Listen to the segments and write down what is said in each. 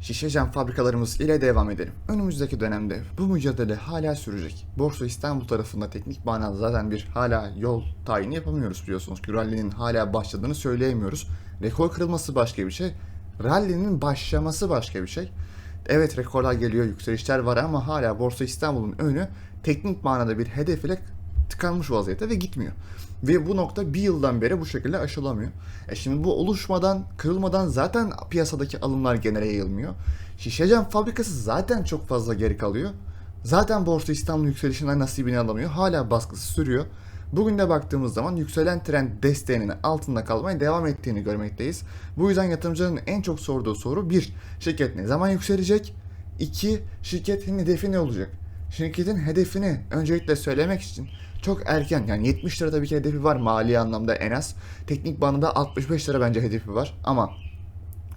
Şişe cam fabrikalarımız ile devam edelim. Önümüzdeki dönemde bu mücadele hala sürecek. Borsa İstanbul tarafında teknik manada zaten bir hala yol tayini yapamıyoruz biliyorsunuz rally'nin hala başladığını söyleyemiyoruz. Rekor kırılması başka bir şey. Rally'nin başlaması başka bir şey. Evet rekorlar geliyor, yükselişler var ama hala Borsa İstanbul'un önü teknik manada bir hedef ile tıkanmış vaziyette ve gitmiyor. Ve bu nokta bir yıldan beri bu şekilde aşılamıyor. E şimdi bu oluşmadan, kırılmadan zaten piyasadaki alımlar genele yayılmıyor. Şişe cam fabrikası zaten çok fazla geri kalıyor. Zaten Borsa İstanbul yükselişinden nasibini alamıyor. Hala baskısı sürüyor. Bugün de baktığımız zaman yükselen trend desteğinin altında kalmaya devam ettiğini görmekteyiz. Bu yüzden yatırımcıların en çok sorduğu soru bir, şirket ne zaman yükselecek? İki, şirketin hedefi ne olacak? Şirketin hedefini öncelikle söylemek için çok erken yani 70 lira tabii ki hedefi var mali anlamda en az. Teknik banında 65 lira bence hedefi var ama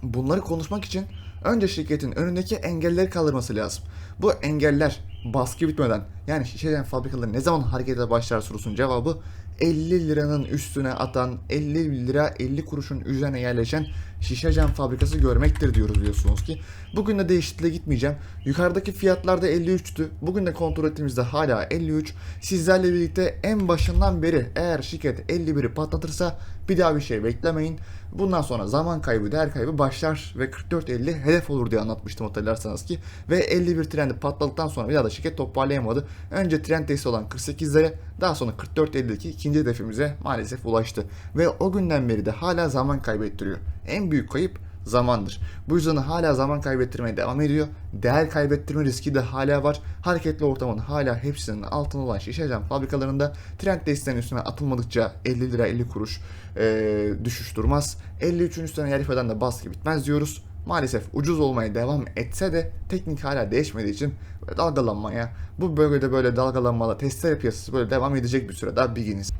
bunları konuşmak için önce şirketin önündeki engelleri kaldırması lazım. Bu engeller baskı bitmeden yani şişeden fabrikaları ne zaman harekete başlar sorusunun cevabı 50 liranın üstüne atan 50 lira 50 kuruşun üzerine yerleşen şişe cam fabrikası görmektir diyoruz biliyorsunuz ki. Bugün de değişikliğe gitmeyeceğim. Yukarıdaki fiyatlarda 53'tü. Bugün de kontrol ettiğimizde hala 53. Sizlerle birlikte en başından beri eğer şirket 51'i patlatırsa bir daha bir şey beklemeyin. Bundan sonra zaman kaybı, değer kaybı başlar ve 44.50 hedef olur diye anlatmıştım hatırlarsanız ki. Ve 51 trendi patladıktan sonra bir daha da şirket toparlayamadı. Önce trend desteği olan 48'lere daha sonra 44.52 ikinci hedefimize maalesef ulaştı. Ve o günden beri de hala zaman kaybettiriyor. En büyük kayıp zamandır. Bu yüzden hala zaman kaybettirmeye devam ediyor. Değer kaybettirme riski de hala var. Hareketli ortamın hala hepsinin altında olan şişe fabrikalarında trend desteğinin üstüne atılmadıkça 50 lira 50 kuruş e, düşüş durmaz. 53'ün üstüne yer ifadeden de baskı bitmez diyoruz. Maalesef ucuz olmaya devam etse de teknik hala değişmediği için dalgalanmaya, bu bölgede böyle dalgalanmalı testere piyasası böyle devam edecek bir süre daha bilginiz.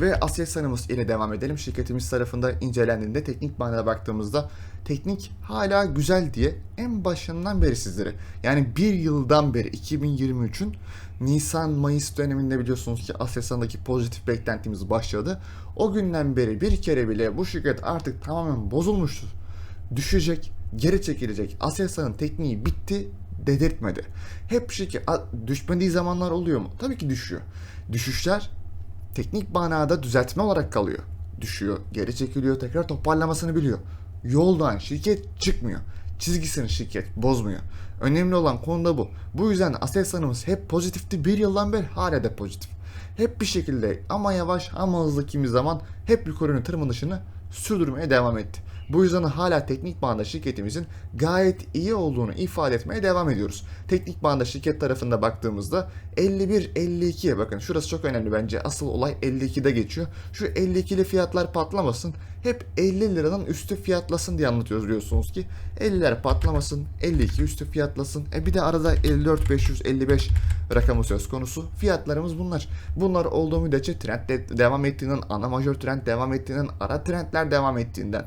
Ve Aselsan'ımız ile devam edelim. Şirketimiz tarafında incelendiğinde teknik manada baktığımızda teknik hala güzel diye en başından beri sizlere yani bir yıldan beri 2023'ün Nisan-Mayıs döneminde biliyorsunuz ki Aselsan'daki pozitif beklentimiz başladı. O günden beri bir kere bile bu şirket artık tamamen bozulmuştur. Düşecek, geri çekilecek. Aselsan'ın tekniği bitti dedirtmedi. Hep şirket düşmediği zamanlar oluyor mu? Tabii ki düşüyor. Düşüşler teknik manada düzeltme olarak kalıyor. Düşüyor, geri çekiliyor, tekrar toparlamasını biliyor. Yoldan şirket çıkmıyor. Çizgisini şirket bozmuyor. Önemli olan konu da bu. Bu yüzden Aselsan'ımız hep pozitifti. Bir yıldan beri hala da pozitif. Hep bir şekilde ama yavaş ama hızlı kimi zaman hep yukarının tırmanışını sürdürmeye devam etti. Bu yüzden hala teknik bağında şirketimizin gayet iyi olduğunu ifade etmeye devam ediyoruz. Teknik bağında şirket tarafında baktığımızda 51-52'ye bakın şurası çok önemli bence. Asıl olay 52'de geçiyor. Şu 52'li fiyatlar patlamasın. Hep 50 liranın üstü fiyatlasın diye anlatıyoruz biliyorsunuz ki. 50'ler patlamasın, 52 üstü fiyatlasın. E bir de arada 54-555 rakamı söz konusu. Fiyatlarımız bunlar. Bunlar olduğu müddetçe trend de devam ettiğinden, ana majör trend devam ettiğinden, ara trendler devam ettiğinden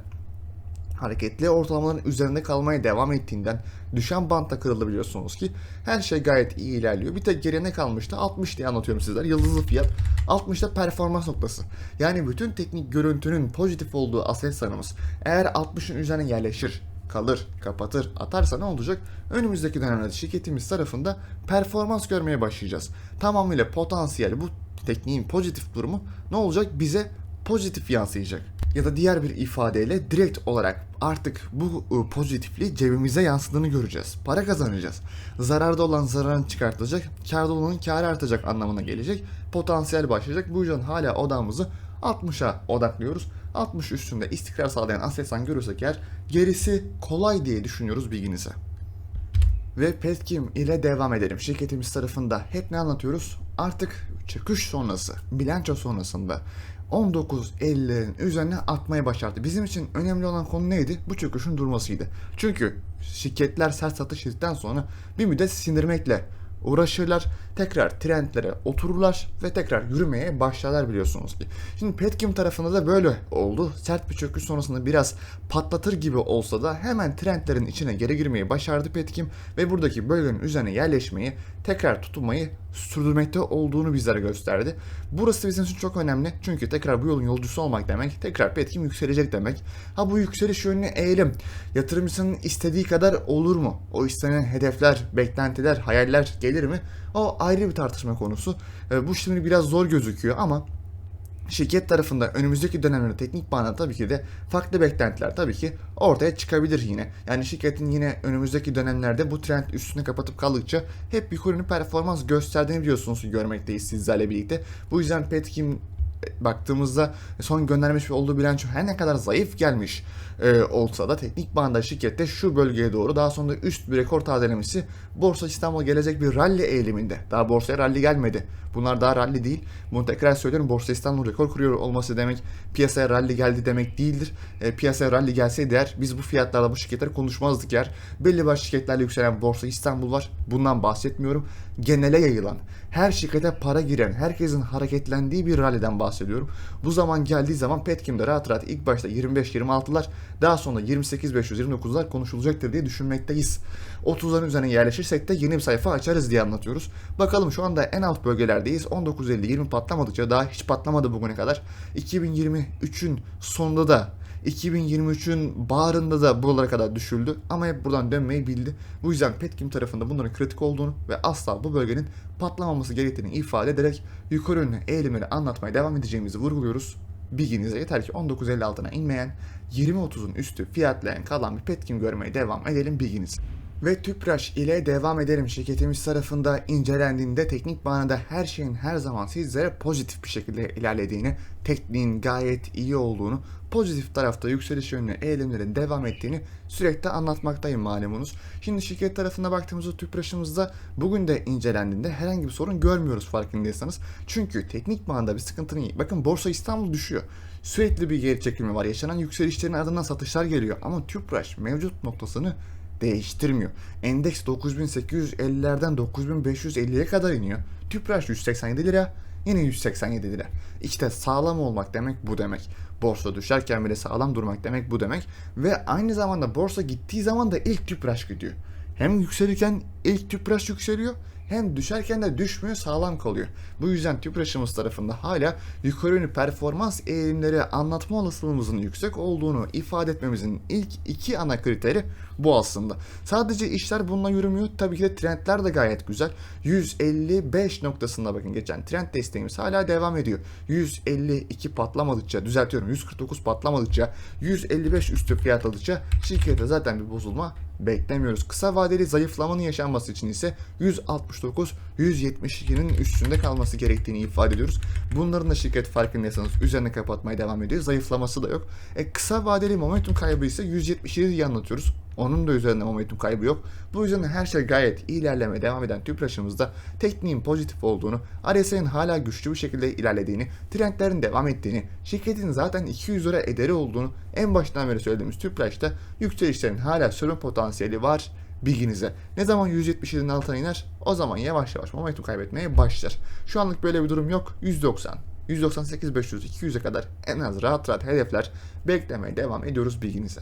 hareketli ortalamaların üzerinde kalmaya devam ettiğinden düşen bantta kırıldı biliyorsunuz ki her şey gayet iyi ilerliyor. Bir tek geriye ne kalmıştı? 60 diye anlatıyorum sizler. Yıldızlı fiyat 60'da performans noktası. Yani bütün teknik görüntünün pozitif olduğu Aselsan'ımız eğer 60'ın üzerine yerleşir, kalır, kapatır, atarsa ne olacak? Önümüzdeki dönemlerde şirketimiz tarafında performans görmeye başlayacağız. Tamamıyla potansiyel bu tekniğin pozitif durumu ne olacak? Bize pozitif yansıyacak. Ya da diğer bir ifadeyle direkt olarak artık bu ıı, pozitifliği cebimize yansıdığını göreceğiz. Para kazanacağız. Zararda olan zararın çıkartılacak, karda olanın karı artacak anlamına gelecek. Potansiyel başlayacak. Bu yüzden hala odamızı 60'a odaklıyoruz. 60 üstünde istikrar sağlayan Aselsan görürsek eğer gerisi kolay diye düşünüyoruz bilginize. Ve Petkim ile devam edelim. Şirketimiz tarafında hep ne anlatıyoruz? Artık çıkış sonrası, bilanço sonrasında 19.50'lerin üzerine atmaya başardı. Bizim için önemli olan konu neydi? Bu çöküşün durmasıydı. Çünkü şirketler sert satış yedikten sonra bir müddet sindirmekle uğraşırlar. Tekrar trendlere otururlar ve tekrar yürümeye başlarlar biliyorsunuz ki. Şimdi Petkim tarafında da böyle oldu. Sert bir çöküş sonrasında biraz patlatır gibi olsa da hemen trendlerin içine geri girmeyi başardı Petkim ve buradaki bölgenin üzerine yerleşmeyi, tekrar tutunmayı sürdürmekte olduğunu bizlere gösterdi. Burası bizim için çok önemli çünkü tekrar bu yolun yolcusu olmak demek, tekrar Petkim yükselecek demek. Ha bu yükseliş yönlü eğilim yatırımcının istediği kadar olur mu? O istenen hedefler, beklentiler, hayaller gelir mi? O ayrı bir tartışma konusu. E, bu şimdi biraz zor gözüküyor ama şirket tarafında önümüzdeki dönemlerde teknik manada tabii ki de farklı beklentiler tabii ki ortaya çıkabilir yine. Yani şirketin yine önümüzdeki dönemlerde bu trend üstünü kapatıp kaldıkça hep yukarı performans gösterdiğini biliyorsunuz görmekteyiz sizlerle birlikte. Bu yüzden Petkim baktığımızda son göndermiş olduğu bilanço her ne kadar zayıf gelmiş e, olsa da teknik banda şirkette şu bölgeye doğru daha sonra üst bir rekor tazelemesi Borsa İstanbul gelecek bir rally eğiliminde. Daha borsaya rally gelmedi. Bunlar daha rally değil. Bunu tekrar söylüyorum. Borsa İstanbul rekor kuruyor olması demek piyasaya rally geldi demek değildir. E, piyasaya rally gelseydi eğer biz bu fiyatlarla bu şirketleri konuşmazdık yer. Belli başlı şirketlerle yükselen Borsa İstanbul var. Bundan bahsetmiyorum. Genele yayılan, her şirkete para giren, herkesin hareketlendiği bir rally'den bahsediyorum. Bu zaman geldiği zaman Petkim'de rahat rahat ilk başta 25-26'lar daha sonra 28-529'lar konuşulacaktır diye düşünmekteyiz. 30'ların üzerine yerleşirsek de yeni bir sayfa açarız diye anlatıyoruz. Bakalım şu anda en alt bölgelerdeyiz. 19.50-20 patlamadıkça daha hiç patlamadı bugüne kadar. 2023'ün sonunda da 2023'ün bağrında da buralara kadar düşüldü ama hep buradan dönmeyi bildi. Bu yüzden Petkim tarafında bunların kritik olduğunu ve asla bu bölgenin patlamaması gerektiğini ifade ederek yukarı yönlü eğilimleri anlatmaya devam edeceğimizi vurguluyoruz. Bilginize yeter ki 19.50 altına inmeyen 20.30'un üstü fiyatlayan kalan bir Petkim görmeye devam edelim bilginiz. Ve Tüpraş ile devam edelim şirketimiz tarafında incelendiğinde teknik manada her şeyin her zaman sizlere pozitif bir şekilde ilerlediğini, tekniğin gayet iyi olduğunu, pozitif tarafta yükseliş yönlü eğilimlerin devam ettiğini sürekli anlatmaktayım malumunuz. Şimdi şirket tarafına baktığımızda Tüpraş'ımızda bugün de incelendiğinde herhangi bir sorun görmüyoruz farkındaysanız. Çünkü teknik manada bir sıkıntının bakın Borsa İstanbul düşüyor. Sürekli bir geri çekilme var. Yaşanan yükselişlerin ardından satışlar geliyor. Ama Tüpraş mevcut noktasını değiştirmiyor. Endeks 9850'lerden 9550'ye kadar iniyor. Tüpraş 187 lira, yine 187 lira. İşte sağlam olmak demek bu demek. Borsa düşerken bile sağlam durmak demek bu demek. Ve aynı zamanda borsa gittiği zaman da ilk Tüpraş gidiyor. Hem yükselirken ilk Tüpraş yükseliyor hem düşerken de düşmüyor sağlam kalıyor. Bu yüzden Tüpraş'ımız tarafında hala yukarı yönlü performans eğilimleri anlatma olasılığımızın yüksek olduğunu ifade etmemizin ilk iki ana kriteri bu aslında. Sadece işler bununla yürümüyor. Tabii ki de trendler de gayet güzel. 155 noktasında bakın geçen trend desteğimiz hala devam ediyor. 152 patlamadıkça düzeltiyorum 149 patlamadıkça 155 üstü fiyat aldıkça şirkette zaten bir bozulma beklemiyoruz. Kısa vadeli zayıflamanın yaşanması için ise 169 172'nin üstünde kalması gerektiğini ifade ediyoruz. Bunların da şirket farkındaysanız üzerine kapatmaya devam ediyor. Zayıflaması da yok. E, kısa vadeli momentum kaybı ise 177 diye anlatıyoruz. Onun da üzerinde momentum kaybı yok. Bu yüzden her şey gayet iyi ilerlemeye devam eden Tüpraş'ımızda tekniğin pozitif olduğunu, RSI'nin hala güçlü bir şekilde ilerlediğini, trendlerin devam ettiğini, şirketin zaten 200 lira ederi olduğunu en baştan beri söylediğimiz Tüpraş'ta yükselişlerin hala sürüm potansiyeli var bilginize. Ne zaman 177'nin altına iner o zaman yavaş yavaş momentum kaybetmeye başlar. Şu anlık böyle bir durum yok. 190, 198 500 200'e kadar en az rahat rahat hedefler beklemeye devam ediyoruz bilginize.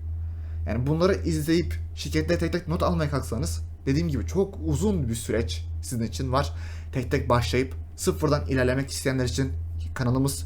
Yani bunları izleyip şirkette tek tek not almaya kalksanız dediğim gibi çok uzun bir süreç sizin için var. Tek tek başlayıp sıfırdan ilerlemek isteyenler için kanalımız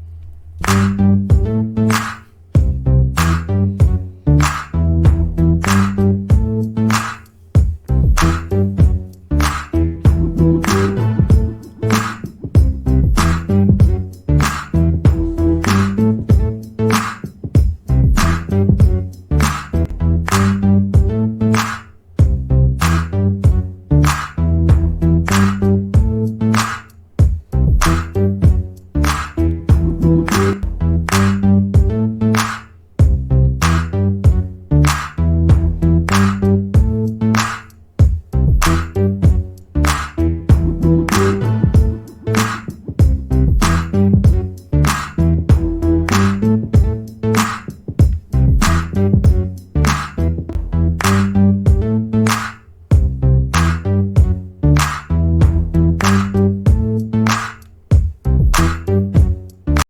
Bye.